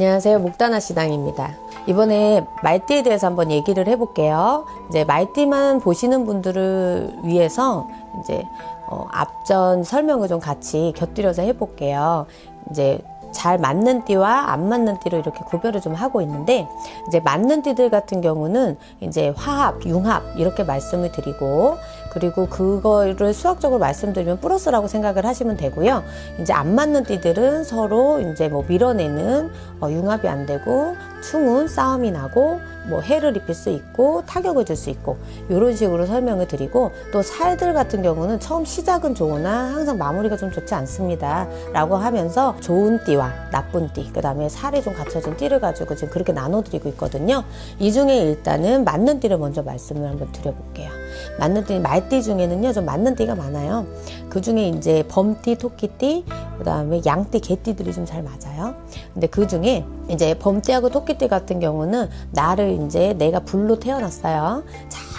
안녕하세요. 목다나 시당입니다. 이번에 말띠에 대해서 한번 얘기를 해볼게요. 이제 말띠만 보시는 분들을 위해서 이제 어, 앞전 설명을 좀 같이 곁들여서 해볼게요. 이제 잘 맞는 띠와 안 맞는 띠로 이렇게 구별을 좀 하고 있는데 이제 맞는 띠들 같은 경우는 이제 화합, 융합 이렇게 말씀을 드리고 그리고 그거를 수학적으로 말씀드리면 플러스라고 생각을 하시면 되고요. 이제 안 맞는 띠들은 서로 이제 뭐 밀어내는 어, 융합이 안 되고 충운 싸움이 나고 뭐 해를 입힐 수 있고 타격을 줄 수 있고 이런 식으로 설명을 드리고 또 살들 같은 경우는 처음 시작은 좋으나 항상 마무리가 좀 좋지 않습니다. 라고 하면서 좋은 띠와 나쁜 띠 그 다음에 살이 좀 갖춰진 띠를 가지고 지금 그렇게 나눠드리고 있거든요. 이 중에 일단은 맞는 띠를 먼저 말씀을 한번 드려볼게요. 맞는 띠 말띠 중에는요 좀 맞는 띠가 많아요. 그 중에 이제 범띠 토끼띠 그 다음에 양띠 개띠들이 좀 잘 맞아요 근데 그 중에 이제 범띠하고 토끼띠 같은 경우는 나를 이제 내가 불로 태어났어요.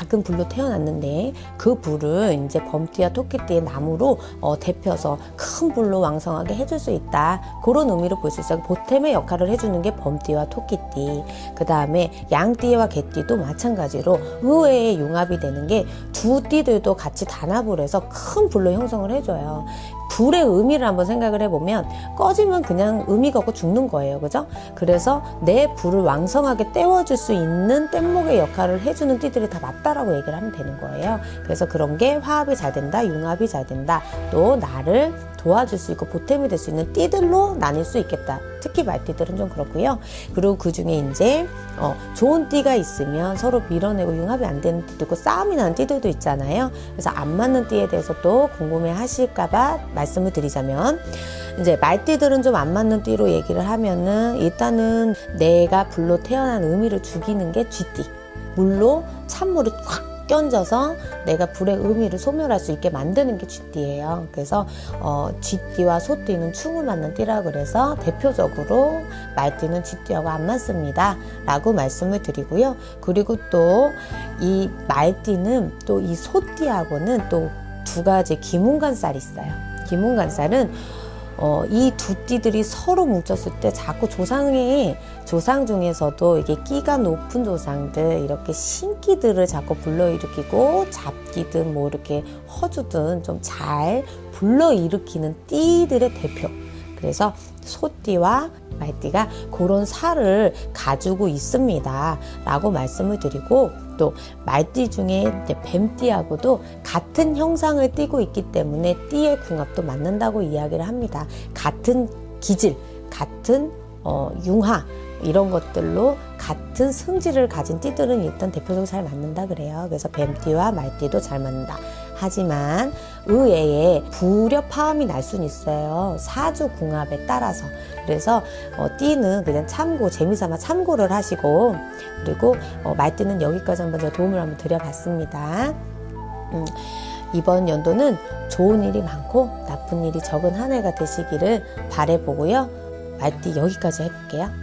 작은 불로 태어났는데 그 불을 이제 범띠와 토끼띠의 나무로 어, 데펴서 큰 불로 왕성하게 해줄 수 있다. 그런 의미로 볼 수 있어요. 보탬의 역할을 해주는 게 범띠와 토끼띠. 그 다음에 양띠와 개띠도 마찬가지로 의외의 융합이 되는 게 두 띠들도 같이 단합을 해서 큰 불로 형성을 해줘요. 불의 의미를 한번 생각을 해보면 꺼지면 그냥 의미가 없고 죽는 거예요. 그죠? 그래서 내 불을 왕성하게 떼워줄 수 있는 뗏목의 역할을 해주는 띠들이 다 맞다 라고 얘기를 하면 되는 거예요. 그래서 그런 게 화합이 잘 된다, 융합이 잘 된다, 또 나를 도와줄 수 있고 보탬이 될 수 있는 띠들로 나뉠 수 있겠다. 특히 말띠들은 좀 그렇고요. 그리고 그 중에 이제 어, 좋은 띠가 있으면 서로 밀어내고 융합이 안 되는 띠도 있고 싸움이 나는 띠들도 있잖아요. 그래서 안 맞는 띠에 대해서 또 궁금해 하실까봐 말씀을 드리자면 이제 말띠들은 좀 안 맞는 띠로 얘기를 하면은 일단은 내가 불로 태어난 의미를 죽이는 게 쥐띠. 물로 찬물을 콱 껴져서 내가 불의 의미를 소멸할 수 있게 만드는 게 쥐띠예요. 그래서 어, 쥐띠와 소띠는 충을 맞는 띠라 그래서 대표적으로 말띠는 쥐띠하고 안 맞습니다. 라고 말씀을 드리고요. 그리고 또 이 말띠는 또 이 소띠하고는 또 두 가지 기문간살이 있어요. 기문간살은 어, 이 두 띠들이 서로 뭉쳤을 때 자꾸 조상의 조상 중에서도 이게 끼가 높은 조상들 이렇게 신기들을 자꾸 불러일으키고 잡기든 뭐 이렇게 허주든 좀 잘 불러일으키는 띠들의 대표. 그래서 소띠와 말띠가 그런 살을 가지고 있습니다. 라고 말씀을 드리고 또 말띠 중에 뱀띠하고도 같은 형상을 띠고 있기 때문에 띠의 궁합도 맞는다고 이야기를 합니다. 같은 기질, 같은 어, 융화 이런 것들로 같은 성질을 가진 띠들은 일단 대표적으로 잘 맞는다 그래요. 그래서 뱀띠와 말띠도 잘 맞는다. 하지만 의외에 불협 화음이 날 수는 있어요. 사주 궁합에 따라서. 그래서 어, 띠는 그냥 참고 재미삼아 참고를 하시고 그리고 어, 말띠는 여기까지 한번 제가 도움을 한번 드려봤습니다. 음, 이번 연도는 좋은 일이 많고 나쁜 일이 적은 한 해가 되시기를 바래보고요. 말띠 여기까지 해볼게요.